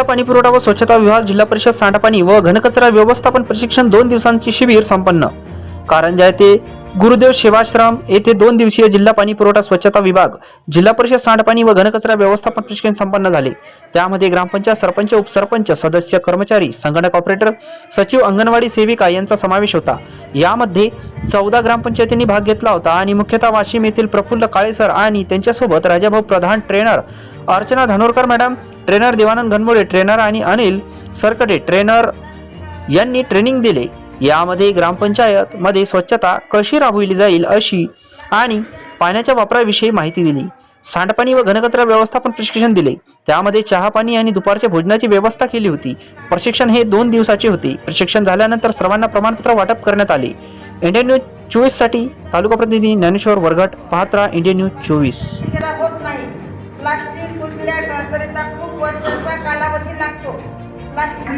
जिल्हा पाणीपुरवठा व स्वच्छता विभाग जिल्हा परिषद सांडपाणी व घनकचरा व्यवस्थापन प्रशिक्षण दोन दिवसांची शिबिर संपन्न. कारंजा येथे गुरुदेव सेवाश्रम येथे दोन दिवसीय जिल्हा पाणी पुरवठा स्वच्छता विभाग जिल्हा परिषद सांडपाणी व घनकचरा व्यवस्थापन प्रशिक्षण संपन्न झाले. त्यामध्ये ग्रामपंचायत सरपंच उपसरपंच सदस्य कर्मचारी संगणक ऑपरेटर सचिव अंगणवाडी सेविका यांचा समावेश होता. यामध्ये चौदा ग्रामपंचायतींनी भाग घेतला होता आणि मुख्यतः वाशिम येथील प्रफुल्ल काळेसर आणि त्यांच्यासोबत Rajabhau Pradhan trainer Archana Dhanorkar madam trainer Devanand Ghanmode trainer आणि अनिल सरकटे ट्रेनर यांनी ट्रेनिंग दिले. यामध्ये ग्रामपंचायत मध्ये स्वच्छता कशी राबविली जाईल अशी आणि पाण्याच्या वापराविषयी माहिती दिली. सांडपाणी व घनकचरा व्यवस्थापन प्रशिक्षण दिले. त्यामध्ये चहा पाणी आणि दुपारच्या भोजनाची व्यवस्था केली होती. प्रशिक्षण हे दोन दिवसाचे होते. प्रशिक्षण झाल्यानंतर सर्वांना प्रमाणपत्र वाटप करण्यात आले. इंडियन न्यूज चोवीससाठी तालुका प्रतिनिधी ज्ञानेश्वर वरघट पाहत्रा इंडियन न्यूज चोवीस. कचरा खूप वर्षाचा कालावधी लागतो. प्लास्टिक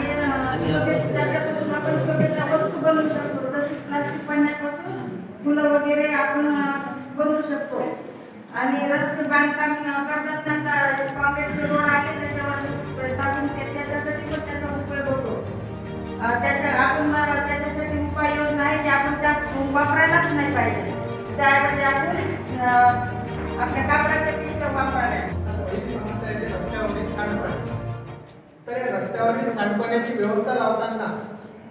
आपण छोट्या वस्तू बनवू शकतो. तसेच प्लास्टिक पाण्यापासून फुलं वगैरे आपण बनवू शकतो. आणि रस्ते बांधकाम अं, करताना कॉन्क्रीटचे रोड आहे त्याच्यावर टाकून ते- त्याच्यासाठी पण त्याचा उपयोग होतो. त्याच्या आपण अं, त्याच्यासाठी उपाययोजना आहे की आपण त्या वापरायलाच नाही पाहिजे. त्याऐवजी आपण आपल्या कापडाच्या पिशव्या वापराव्या रस्त्यावरील सांडपाण्याची व्यवस्था लावताना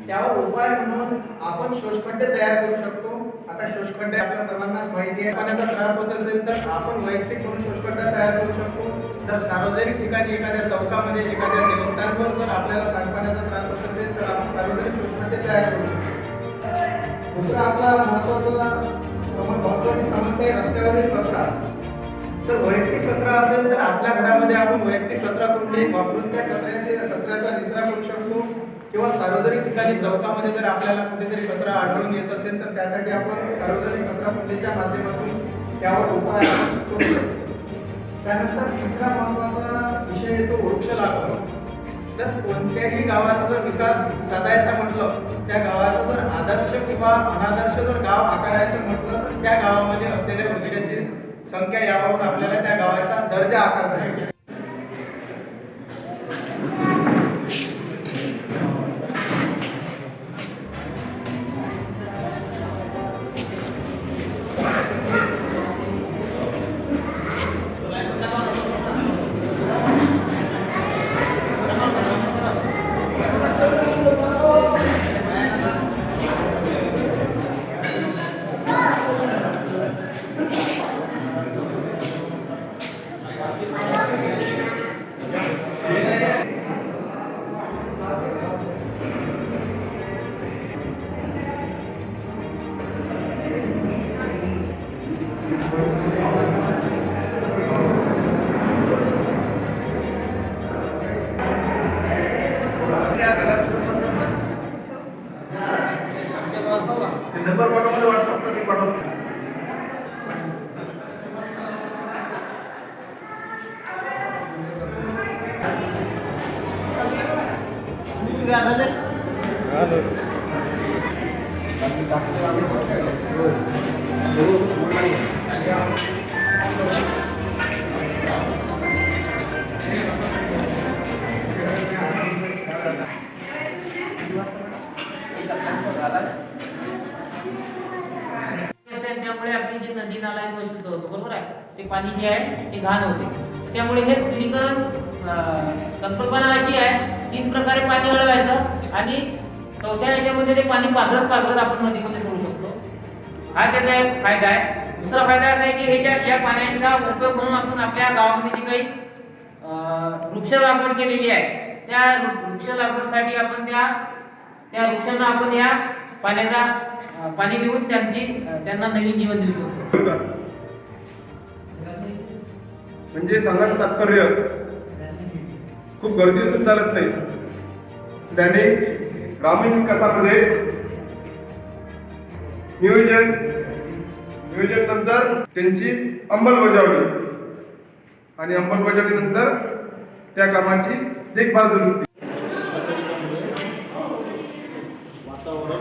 त्यावर उपाय म्हणून आपण शोषखड्डे तयार करू शकतो. आता शोषखड्डे आपल्या सर्वांनाच माहिती आहे. पाण्याचा त्रास होत असेल तर आपण वैयक्तिक म्हणून शोषखड्डा तयार करू शकतो. तर सार्वजनिक ठिकाणी एखाद्या चौकामध्ये एखाद्या देवस्थानवर जर आपल्याला सांडपाण्याचा त्रास होत असेल तर आपण सार्वजनिक शोषखड्डे तयार करू शकतो. दुसरा आपला महत्त्वाचा महत्वाची समस्या आहे रस्त्यावरील कचरा तर वैयक्तिक कचरा असेल तर आपल्या घरामध्ये आपण वैयक्तिक कचरा कुठे वापरून त्या कचऱ्याचे कचऱ्याचा निचरा करू शकतो. किंवा सार्वजनिक ठिकाणी चौकामध्ये जर आपल्याला कुठेतरी कचरा आढळून येत असेल तर त्यासाठी आपण सार्वजनिक कचरा कुंडीच्या माध्यमातून त्यावर उपाय करू शकतो. त्यानंतर तिसरा महत्त्वाचा विषय येतो वृक्ष लागवड. जर कोणत्याही गावाचा जर विकास साधायचा म्हटलं त्या गावाचा जर आदर्श किंवा अनादर्श जर गाव आकारायचं म्हटलं तर त्या गावामध्ये असलेल्या वृक्षाचे संख्या यावरून आपल्याला त्या गावाचा दर्जा आकारता येईल. నెంబర్ పడమని వాట్సాప్లో నీకు పడవు Thank you. पाणी जे आहे ते घाण होते. त्यामुळे हे स्थिरीकरण संकल्पना अशी आहे तीन प्रकारे पाणी अडवायचं आणि चौथ्या याच्यामध्ये ते पाणी पाजत पाजत आपण नदीमध्ये सोडू शकतो. हा त्याचा एक फायदा आहे. दुसरा फायदा असा आहे की ह्याच्या या पाण्याचा उपयोग म्हणून आपण आपल्या गावामध्ये जी काही वृक्ष लागवड केलेली आहे त्या वृक्ष लागवडसाठी आपण त्या त्या वृक्षांना आपण या पाण्याचा पाणी देऊन त्यांची त्यांना नवीन जीवन देऊ शकतो. म्हणजे सांगायचं तात्पर्य. खूप गर्दी असून चालत नाही. त्याने ग्रामीण विकासामध्ये नियोजन नियोजन नंतर त्यांची अंमलबजावणी आणि अंमलबजावणी नंतर त्या कामाची देखभाल जरूर वातावरण